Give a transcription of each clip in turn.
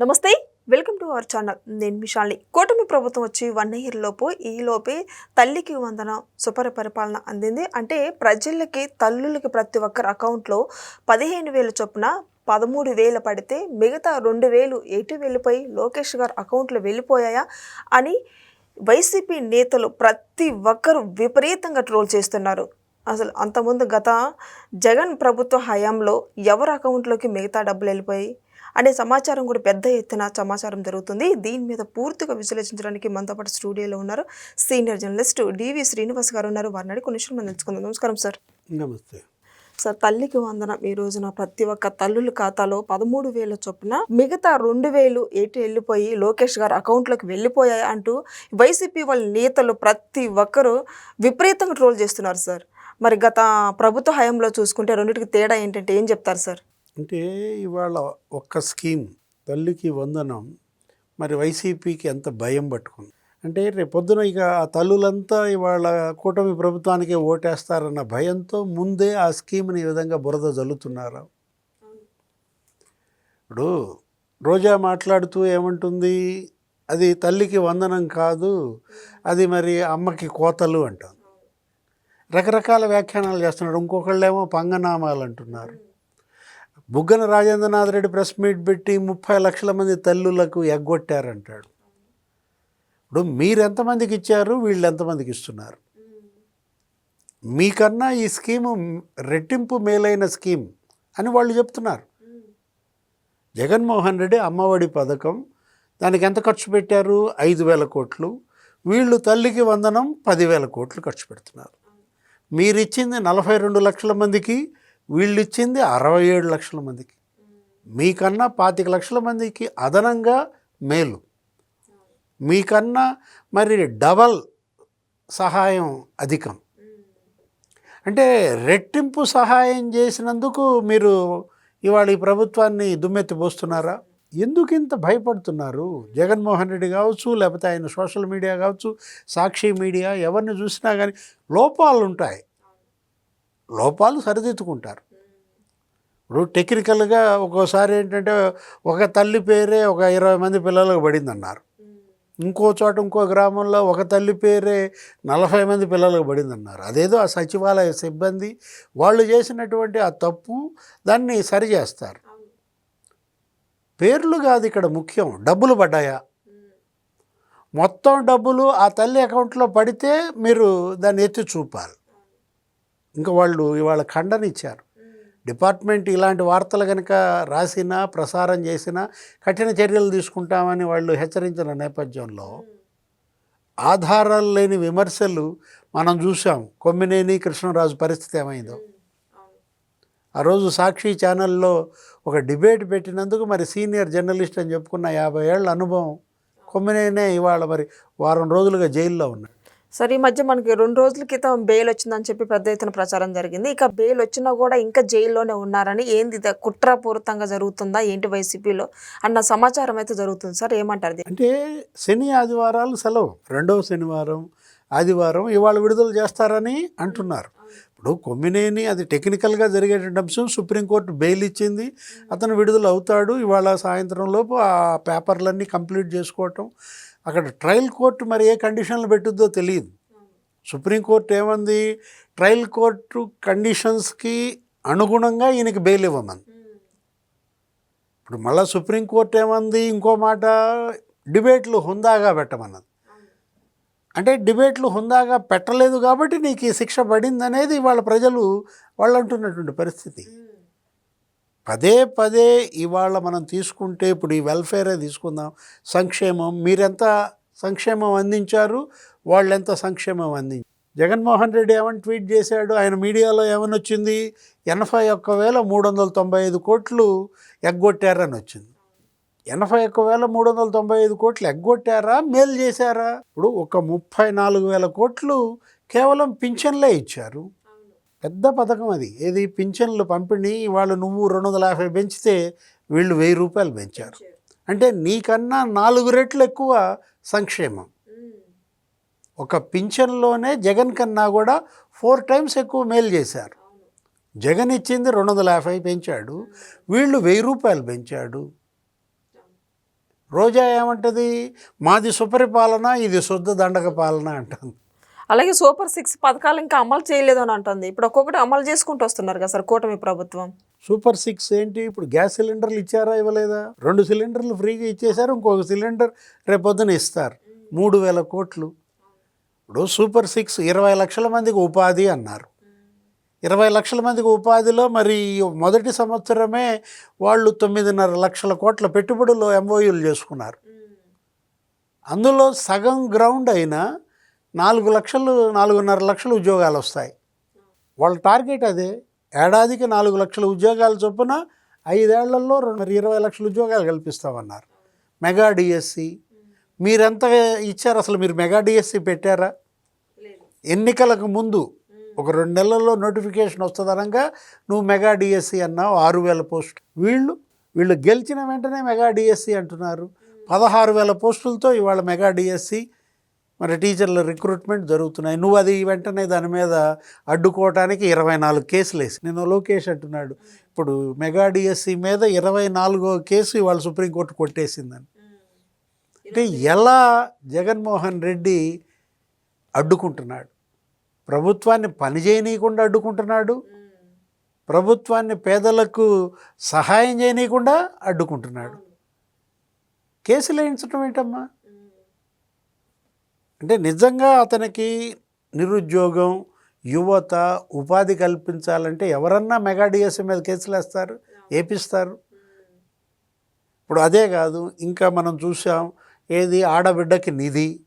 నమస్తే welcome to our channel. నేను విశాలి కూటమి ప్రభుత్వం వచ్చి వన్ ఇయర్ లోపు ఈ లోపే తల్లికి వందన సుపర పరిపాలన అందింది. అంటే ప్రజలకి తల్లులకి ప్రతి ఒక్కరి అకౌంట్లో పదిహేను వేల చొప్పున పదమూడు వేలు పడితే మిగతా రెండు వేలు ఎటు వెళ్ళిపోయి లోకేష్ గారు అకౌంట్లో వెళ్ళిపోయాయా అని వైసీపీ నేతలు ప్రతి ఒక్కరు విపరీతంగా ట్రోల్ చేస్తున్నారు. అసలు అంతకుముందు గత జగన్ ప్రభుత్వ హయాంలో ఎవరి అకౌంట్లోకి మిగతా డబ్బులు వెళ్ళిపోయి అనే సమాచారం కూడా పెద్ద ఎత్తున సమాచారం జరుగుతుంది. దీని మీద పూర్తిగా విశ్లేషించడానికి మనతో పాటు స్టూడియోలో ఉన్నారు సీనియర్ జర్నలిస్ట్ డివి శ్రీనివాస్ గారు ఉన్నారు. వారిని అడిగి కొన్ని విషయాలు మనం తెలుసుకుందాం. నమస్కారం సార్. నమస్తే. సార్ తల్లికి వందనం. ఈ రోజున ప్రతి ఒక్క తల్లుల ఖాతాలో పదమూడు వేల చొప్పున మిగతా రెండు వేలు ఎటు వెళ్ళిపోయి లోకేష్ గారు అకౌంట్లోకి వెళ్ళిపోయాయి అంటూ వైసీపీ వాళ్ళ నేతలు ప్రతి ఒక్కరూ విపరీతంగా ట్రోల్ చేస్తున్నారు సార్. మరి గత ప్రభుత్వ హయాంలో చూసుకుంటే రెండింటికి తేడా ఏంటంటే ఏం చెప్తారు సార్? అంటే ఇవాళ ఒక్క స్కీమ్ తల్లికి వందనం మరి వైసీపీకి ఎంత భయం పట్టుకుంది? అంటే రేపు పొద్దున ఇక ఆ తల్లులంతా ఇవాళ కూటమి ప్రభుత్వానికే ఓటేస్తారన్న భయంతో ముందే ఆ స్కీమ్ని ఈ విధంగా బురద జల్లుతున్నారు. ఇప్పుడు రోజా మాట్లాడుతూ ఏమంటుంది? అది తల్లికి వందనం కాదు అది మరి అమ్మకి కోతలు అంటుంది రకరకాల వ్యాఖ్యానాలు చేస్తున్నాడు. ఇంకొకళ్ళేమో పంగనామాలు అంటున్నారు. బుగ్గన రాజేంద్రనాథ్ రెడ్డి ప్రెస్ మీట్ పెట్టి ముప్పై లక్షల మంది తల్లులకు ఎగ్గొట్టారంటాడు. ఇప్పుడు మీరు ఎంతమందికి ఇచ్చారు? వీళ్ళు ఎంతమందికి ఇస్తున్నారు? మీకన్నా ఈ స్కీము రెట్టింపు మేలైన స్కీమ్ అని వాళ్ళు చెప్తున్నారు. జగన్మోహన్ రెడ్డి అమ్మఒడి పథకం దానికి ఎంత ఖర్చు పెట్టారు? ఐదు వేల కోట్లు. వీళ్ళు తల్లికి వందనం పదివేల కోట్లు ఖర్చు పెడుతున్నారు. మీరు ఇచ్చింది నలభై రెండు లక్షల మందికి వీళ్ళు ఇచ్చింది అరవై ఏడు లక్షల మందికి. మీకన్నా పాతిక లక్షల మందికి అదనంగా మేలు. మీకన్నా మరి డబల్ సహాయం అధికం. అంటే రెట్టింపు సహాయం చేసినందుకు మీరు ఇవాళ ఈ ప్రభుత్వాన్ని దుమ్మెత్తిపోస్తున్నారా ఎందుకు ఇంత భయపడుతున్నారు? జగన్మోహన్ రెడ్డి కావచ్చు లేకపోతే ఆయన సోషల్ మీడియా కావచ్చు సాక్షి మీడియా ఎవరిని చూసినా కానీ లోపాలు ఉంటాయి లోపాలు సరిదిద్దుకుంటారు. ఇప్పుడు టెక్నికల్గా ఒక్కోసారి ఏంటంటే ఒక తల్లి పేరే ఒక ఇరవై మంది పిల్లలకు పడిందన్నారు. ఇంకో చోట ఇంకో గ్రామంలో ఒక తల్లి పేరే నలభై మంది పిల్లలకు పడిందన్నారు. అదేదో ఆ సచివాలయ సిబ్బంది వాళ్ళు చేసినటువంటి ఆ తప్పు దాన్ని సరిచేస్తారు. పేర్లు కాదు ఇక్కడ ముఖ్యం డబ్బులు పడ్డాయా? మొత్తం డబ్బులు ఆ తల్లి అకౌంట్లో పడితే మీరు దాన్ని ఎత్తి చూపాలి. ఇంకా వాళ్ళు ఇవాళ ఖండన ఇచ్చారు డిపార్ట్మెంట్ ఇలాంటి వార్తలు కనుక రాసినా ప్రసారం చేసినా కఠిన చర్యలు తీసుకుంటామని వాళ్ళు హెచ్చరించిన నేపథ్యంలో ఆధారాలు లేని విమర్శలు మనం చూసాం కొమ్మినేని కృష్ణరాజు పరిస్థితి ఏమైందో. ఆ రోజు సాక్షి ఛానల్లో ఒక డిబేట్ పెట్టినందుకు మరి సీనియర్ జర్నలిస్ట్ అని చెప్పుకున్న యాభై ఏళ్ళ అనుభవం. కొమ్మినేనే ఇవాళ మరి వారం రోజులుగా జైల్లో ఉన్నాడు. సార్ ఈ మధ్య మనకి రెండు రోజుల క్రితం బెయిల్ వచ్చిందని చెప్పి పెద్ద ఎత్తున ప్రచారం జరిగింది. ఇక బెయిల్ వచ్చినా కూడా ఇంకా జైల్లోనే ఉన్నారని ఏంది కుట్రపూరితంగా జరుగుతుందా? ఏంటి వైసీపీలో? అన్న సమాచారం అయితే జరుగుతుంది. సార్ ఏమంటారు అంటే శని ఆదివారాలు సెలవు. రెండవ శనివారం ఆదివారం ఇవాళ విడుదల చేస్తారని అంటున్నారు. ఇప్పుడు కొమ్మినేని అది టెక్నికల్గా జరిగేటువంటి అంశం సుప్రీంకోర్టు బెయిల్ ఇచ్చింది. అతను విడుదల అవుతాడు. ఇవాళ సాయంత్రం లోపు ఆ పేపర్లన్నీ కంప్లీట్ చేసుకోవటం. అక్కడ ట్రయల్ కోర్టు మరి ఏ కండిషన్లు పెట్టుద్దో తెలియదు. సుప్రీంకోర్టు ఏమంది? ట్రయల్ కోర్టు కండిషన్స్కి అనుగుణంగా ఈయనకి బెయిల్ ఇవ్వమంది ఇప్పుడు మళ్ళీ సుప్రీంకోర్టు ఏమంది? ఇంకో మాట డిబేట్లు హుందాగా పెట్టమన్నది. అంటే డిబేట్లు హుందాగా పెట్టలేదు కాబట్టి నీకు ఈ శిక్ష పడింది అనేది వాళ్ళ ప్రజలు వాళ్ళు అంటున్నటువంటి పరిస్థితి. పదే పదే ఇవాళ మనం తీసుకుంటే ఇప్పుడు ఈ వెల్ఫేరే తీసుకుందాం. సంక్షేమం మీరెంత సంక్షేమం అందించారు? వాళ్ళు ఎంత సంక్షేమం అందించారు జగన్మోహన్ రెడ్డి ఏమని ట్వీట్ చేశాడు? ఆయన మీడియాలో ఏమని వచ్చింది? ఎనభై ఒక్క వేల మూడు వందల తొంభై ఐదు కోట్లు ఎగ్గొట్టారని వచ్చింది. ఎనభై ఒక్క వేల మూడు వందల తొంభై ఐదు కోట్లు ఎగ్గొట్టారా? మేలు చేశారా? ఇప్పుడు ఒక ముప్పై నాలుగు వేల కోట్లు కేవలం పింఛన్లే ఇచ్చారు. పెద్ద పథకం అది. ఏది? పింఛన్లు పంపిణీ వాళ్ళు నువ్వు రెండు వందల యాభై పెంచితే వీళ్ళు వెయ్యి రూపాయలు పెంచారు. అంటే నీకన్నా నాలుగు రెట్లు ఎక్కువ సంక్షేమం. ఒక పింఛన్లోనే జగన్ కన్నా కూడా ఫోర్ టైమ్స్ ఎక్కువ మేలు చేశారు. జగన్ ఇచ్చింది రెండు వందల యాభై పెంచాడు. వీళ్ళు వెయ్యి రూపాయలు పెంచాడు. రోజా ఏమంటది? మాది సుపరిపాలన ఇది శుద్ధ దండక పాలన అంటుంది. అలాగే సూపర్ సిక్స్ పథకాలు ఇంకా అమలు చేయలేదు అని అంటుంది. ఇప్పుడు ఒక్కొక్కటి అమలు చేసుకుంటూ వస్తున్నారు కదా సార్ కూటమి ప్రభుత్వం. సూపర్ సిక్స్ ఏంటి? ఇప్పుడు గ్యాస్ సిలిండర్లు ఇచ్చారా ఇవ్వలేదా? రెండు సిలిండర్లు ఫ్రీగా ఇచ్చేశారు ఇంకొక సిలిండర్ రేపొద్దున ఇస్తారు. మూడు వేల కోట్లు. ఇప్పుడు సూపర్ సిక్స్ ఇరవై లక్షల మందికి ఉపాధి అన్నారు. ఇరవై లక్షల మందికి ఉపాధిలో మరి మొదటి సంవత్సరమే వాళ్ళు తొమ్మిదిన్నర లక్షల కోట్ల పెట్టుబడులు ఎంఓయూలు చేసుకున్నారు. అందులో సగం గ్రౌండ్ అయినా నాలుగు లక్షలు నాలుగున్నర లక్షలు ఉద్యోగాలు వస్తాయి. వాళ్ళ టార్గెట్ అదే. ఏడాదికి నాలుగు లక్షల ఉద్యోగాలు చొప్పున ఐదేళ్ళలో రెండు ఇరవై లక్షల ఉద్యోగాలు కల్పిస్తామన్నారు. Mega DSC. మీరెంత ఇచ్చారు? అసలు మీరు మెగా డిఎస్సి పెట్టారా? ఎన్నికలకు ముందు ఒక రెండు నెలల్లో నోటిఫికేషన్ వస్తుందనగా నువ్వు మెగా డిఎస్సి అన్నావు ఆరు వేల పోస్ట్. వీళ్ళు వీళ్ళు గెలిచిన వెంటనే మెగా డిఎస్సి అంటున్నారు. పదహారు వేల పోస్టులతో ఇవాళ మెగా డిఎస్సి మరి టీచర్ల రిక్రూట్మెంట్ జరుగుతున్నాయి. నువ్వు అది వెంటనే దాని మీద అడ్డుకోవటానికి ఇరవై నాలుగు కేసులు వేసి నేను లోకేష్ అంటున్నాడు. ఇప్పుడు మెగా డిఎస్సి మీద ఇరవై నాలుగో కేసు ఇవాళ సుప్రీంకోర్టు కొట్టేసిందని. అంటే ఎలా జగన్మోహన్ రెడ్డి అడ్డుకుంటున్నాడు? ప్రభుత్వాన్ని పని చేయనీయకుండా అడ్డుకుంటున్నాడు? ప్రభుత్వాన్ని పేదలకు సహాయం చేయనీయకుండా అడ్డుకుంటున్నాడు? కేసులు వేయించడం ఏంటమ్మా? అంటే నిజంగా అతనికి నిరుద్యోగం యువత ఉపాధి కల్పించాలంటే ఎవరన్నా మెగా డిఎస్ఏ మీద కేసులు వేస్తారు ఏపిస్తారు. ఇప్పుడు అదే కాదు ఇంకా మనం చూసాం ఏది ఆడబిడ్డకి నిధి.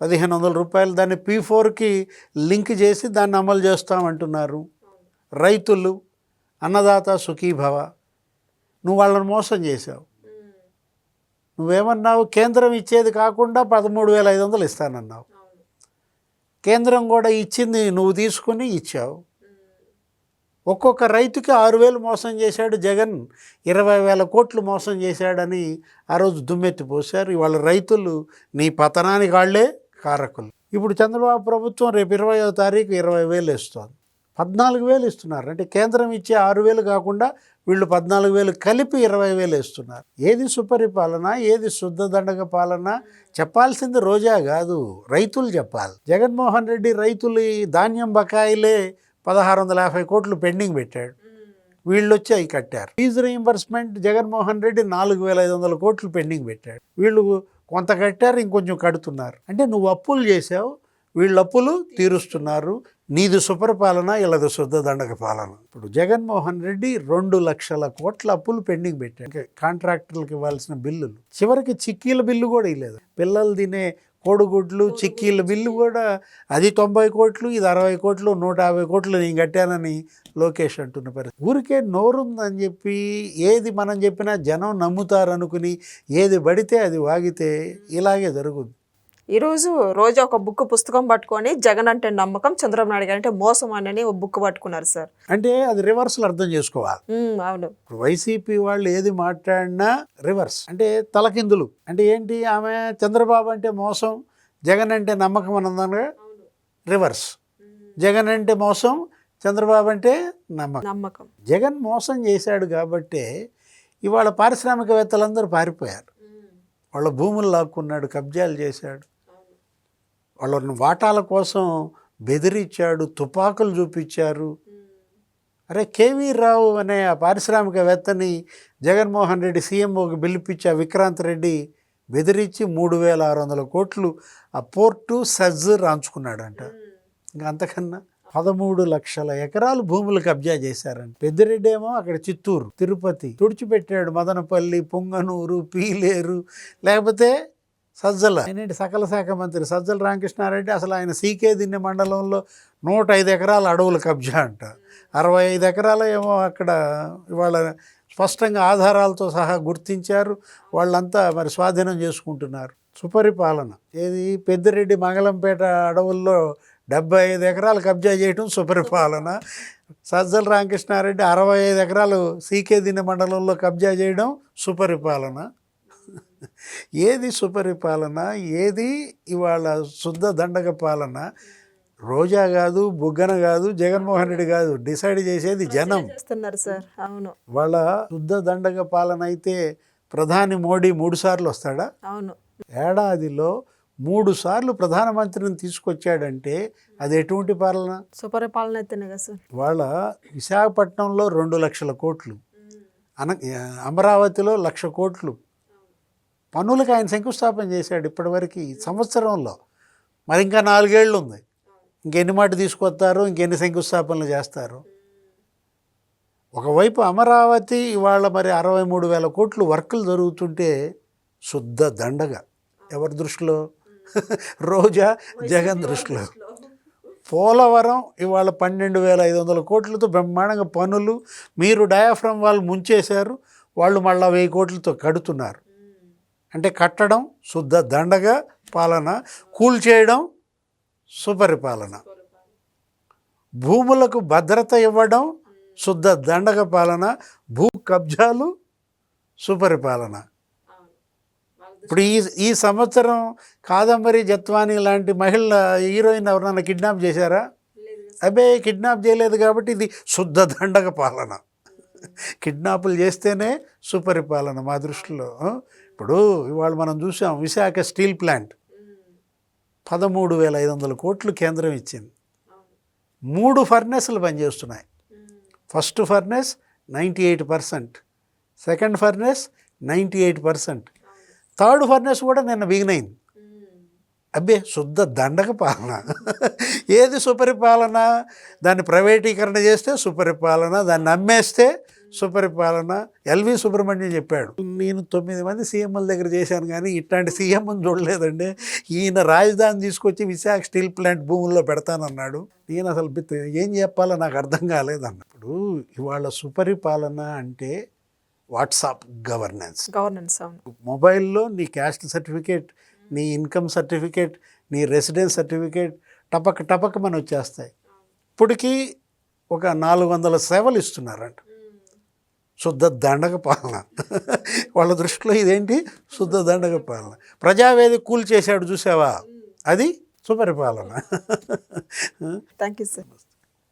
పదిహేను వందల రూపాయలు దాన్ని పీ ఫోర్కి లింక్ చేసి దాన్ని అమలు చేస్తామంటున్నారు రైతులు అన్నదాత సుఖీభవ నువ్వు వాళ్ళని మోసం చేసావు నువ్వేమన్నావు? కేంద్రం ఇచ్చేది కాకుండా పదమూడు వేల ఐదు వందలు ఇస్తానన్నావు. కేంద్రం కూడా ఇచ్చింది నువ్వు తీసుకుని ఇచ్చావు. ఒక్కొక్క రైతుకి ఆరు వేలు మోసం చేశాడు జగన్ ఇరవై వేల కోట్లు మోసం చేశాడని ఆ రోజు దుమ్మెత్తి పోశారు. ఇవాళ రైతులు నీ పతనానికి వాళ్ళే కారకులు. ఇప్పుడు చంద్రబాబు ప్రభుత్వం రేపు ఇరవయో తారీఖు ఇరవై వేలు ఇస్తుంది. పద్నాలుగు వేలు ఇస్తున్నారు. అంటే కేంద్రం ఇచ్చే ఆరు వేలు కాకుండా వీళ్ళు పద్నాలుగు వేలు కలిపి ఇరవై వేలు ఇస్తున్నారు. ఏది సుపరిపాలన ఏది శుద్ధ దండగ పాలన చెప్పాల్సింది రోజా కాదు రైతులు చెప్పాలి. జగన్మోహన్ రెడ్డి రైతులు ధాన్యం బకాయిలే పదహారు వందల యాభై కోట్లు పెండింగ్ పెట్టాడు. వీళ్ళు వచ్చి అవి కట్టారు. ఫీజు రీయింబర్స్మెంట్ జగన్మోహన్ రెడ్డి నాలుగు వేల ఐదు వందల కోట్లు పెండింగ్ పెట్టాడు. వీళ్ళు కొంత కట్టారు ఇంకొంచెం కడుతున్నారు. అంటే నువ్వు అప్పులు చేసావు వీళ్ళు అప్పులు తీరుస్తున్నారు. నీది సుపరిపాలన ఇలాది శుద్ధ దండక పాలన. ఇప్పుడు జగన్మోహన్ రెడ్డి రెండు లక్షల కోట్ల అప్పులు పెండింగ్ పెట్టాడు. కాంట్రాక్టర్లకు ఇవ్వాల్సిన బిల్లులు. చివరికి చిక్కీల బిల్లు కూడా ఇవ్వలేదు. పిల్లలు తినే కోడిగుడ్లు చిక్కీల బిల్లు కూడా అది తొంభై కోట్లు ఇది అరవై కోట్లు నూట యాభై కోట్లు నేను కట్టానని లోకేష్ అంటున్న పరిస్థితి. ఊరికే నోరుందని చెప్పి ఏది మనం చెప్పినా జనం నమ్ముతారనుకుని ఏది పడితే అది వాగితే ఇలాగే జరుగుద్ది. ఈరోజు రోజు ఒక బుక్ పుస్తకం పట్టుకొని జగన్ అంటే నమ్మకం చంద్రబాబు నాయుడు గారు అంటే మోసం అని ఒక బుక్ పట్టుకున్నారు సార్. అంటే అది రివర్సల్ అర్థం చేసుకోవాలి. అవును. ఇప్పుడు వైసీపీ వాళ్ళు ఏది మాట్లాడినా రివర్స్ అంటే తలకిందులు. అంటే ఏంటి? ఆమె చంద్రబాబు అంటే మోసం జగన్ అంటే నమ్మకం అన్నదానిగా రివర్స్ జగన్ అంటే మోసం చంద్రబాబు అంటే నమ్మకం. నమ్మకం. జగన్ మోసం చేశాడు కాబట్టే ఇవాళ పారిశ్రామికవేత్తలందరూ పారిపోయారు. వాళ్ళ భూములు లాక్కున్నాడు కబ్జాలు చేశాడు. వాళ్ళని వాటాల కోసం బెదిరించాడు తుపాకులు చూపించారు. అరే కేవీ రావు అనే ఆ పారిశ్రామికవేత్తని జగన్మోహన్ రెడ్డి సీఎంఓకి పిలిపించి ఆ విక్రాంత్ రెడ్డి బెదిరించి మూడు వేల ఆరు వందల కోట్లు ఆ పోర్టు సజ్ రాంచుకున్నాడంట. ఇంకా అంతకన్నా పదమూడు లక్షల ఎకరాలు భూములు కబ్జా చేశారంట పెద్దిరెడ్డి ఏమో అక్కడ చిత్తూరు తిరుపతి తుడిచిపెట్టాడు మదనపల్లి పొంగనూరు పీలేరు. లేకపోతే సజ్జల. ఏంటంటే సకల శాఖ మంత్రి? సజ్జల రామకృష్ణారెడ్డి అసలు ఆయన సీకే దిన్నె మండలంలో నూట ఐదు ఎకరాల అడవులు కబ్జా అంట. అరవై ఐదు ఎకరాల ఏమో అక్కడ ఇవాళ స్పష్టంగా ఆధారాలతో సహా గుర్తించారు. వాళ్ళంతా మరి స్వాధీనం చేసుకుంటున్నారు. సుపరిపాలన. ఏది పెద్దిరెడ్డి మంగళంపేట అడవుల్లో డెబ్బై ఐదు ఎకరాలు కబ్జా చేయటం సుపరిపాలన. సజ్జల రామకృష్ణారెడ్డి అరవై ఐదు ఎకరాలు సీకే దిన్నె మండలంలో కబ్జా చేయడం సుపరిపాలన. ఏది సుపరిపాలన ఏది ఇవాళ శుద్ధ దండగ పాలన? రోజా కాదు బుగ్గన కాదు జగన్మోహన్ రెడ్డి కాదు. డిసైడ్ చేసేది జనం. చేస్తున్నారు సార్ అవును. వాళ్ళ శుద్ధ దండగ పాలన అయితే ప్రధాని మోడీ మూడు సార్లు వస్తాడా? అవును. ఏడాదిలో మూడు సార్లు ప్రధానమంత్రిని తీసుకొచ్చాడంటే అది ఎటువంటి పాలన? సుపరిపాలన అయితేనే కదా సార్. వాళ్ళ విశాఖపట్నంలో రెండు లక్షల కోట్లు అన అమరావతిలో లక్ష కోట్లు పనులకు ఆయన శంకుస్థాపన చేశాడు ఇప్పటివరకు ఈ సంవత్సరంలో. మరి ఇంకా నాలుగేళ్ళు ఉంది ఇంకెన్ని మాట తీసుకొస్తారు ఇంకెన్ని శంకుస్థాపనలు చేస్తారు? ఒకవైపు అమరావతి ఇవాళ మరి అరవై మూడు వేల కోట్లు వర్కులు జరుగుతుంటే శుద్ధ దండగా. ఎవరి దృష్టిలో? రోజా జగన్ దృష్టిలో. పోలవరం ఇవాళ పన్నెండు వేల ఐదు వందల కోట్లతో బ్రహ్మాండంగా పనులు. మీరు డయాఫ్రమ్ వాళ్ళు ముంచేశారు వాళ్ళు మళ్ళా వెయ్యి కోట్లతో కడుతున్నారు. అంటే కట్టడం శుద్ధ దండగా పాలన కూల్చేయడం సుపరిపాలన. భూములకు భద్రత ఇవ్వడం శుద్ధ దండగ పాలన భూ కబ్జాలు సుపరిపాలన. ఇప్పుడు ఈ ఈ సంవత్సరం కాదంబరి జత్వాని లాంటి మహిళ హీరోయిన్ ఎవరన్నా కిడ్నాప్ చేశారా? అబే కిడ్నాప్ చేయలేదు కాబట్టి ఇది శుద్ధ దండగ పాలన. కిడ్నాపులు చేస్తేనే సుపరిపాలన మా దృష్టిలో. ఇప్పుడు ఇవాళ మనం చూసాం విశాఖ స్టీల్ ప్లాంట్. పదమూడు వేల ఐదు వందల కోట్లు కేంద్రం ఇచ్చింది. మూడు ఫర్నెస్లు పనిచేస్తున్నాయి. First furnace ninety eight percent. Second furnace ninety eight percent. Third furnace కూడా నిన్న బిగినైంది అబ్బే శుద్ధ దండక పాలన ఏది సుపరిపాలన? దాన్ని ప్రైవేటీకరణ చేస్తే సుపరిపాలన దాన్ని అమ్మేస్తే సుపరిపాలన. ఎల్వి సుబ్రహ్మణ్యం చెప్పాడు నేను తొమ్మిది మంది సీఎంల దగ్గర చేశాను కానీ ఇట్లాంటి సీఎంని చూడలేదండి. ఈయన రాజధాని తీసుకొచ్చి విశాఖ స్టీల్ ప్లాంట్ భూముల్లో పెడతానన్నాడు. నేను అసలు బిత్- ఏం చెప్పాలో నాకు అర్థం కాలేదన్నప్పుడు ఇవాళ సుపరిపాలన అంటే వాట్సాప్ గవర్నెన్స్. గవర్నెన్స్ మొబైల్లో నీ క్యాస్ట్ సర్టిఫికేట్ నీ ఇన్కమ్ సర్టిఫికేట్ నీ రెసిడెన్స్ సర్టిఫికేట్ టపక్ టపక్ మన వచ్చేస్తాయి. ఇప్పటికీ ఒక నాలుగు వందల సేవలు ఇస్తున్నారంట. శుద్ధ దండగ పాలన. వాళ్ళ దృష్టిలో ఇదేంటి? శుద్ధ దండగ పాలన. ప్రజావేది కూల్ చేశాడు చూసావా? అది సుపరిపాలన. Thank you sir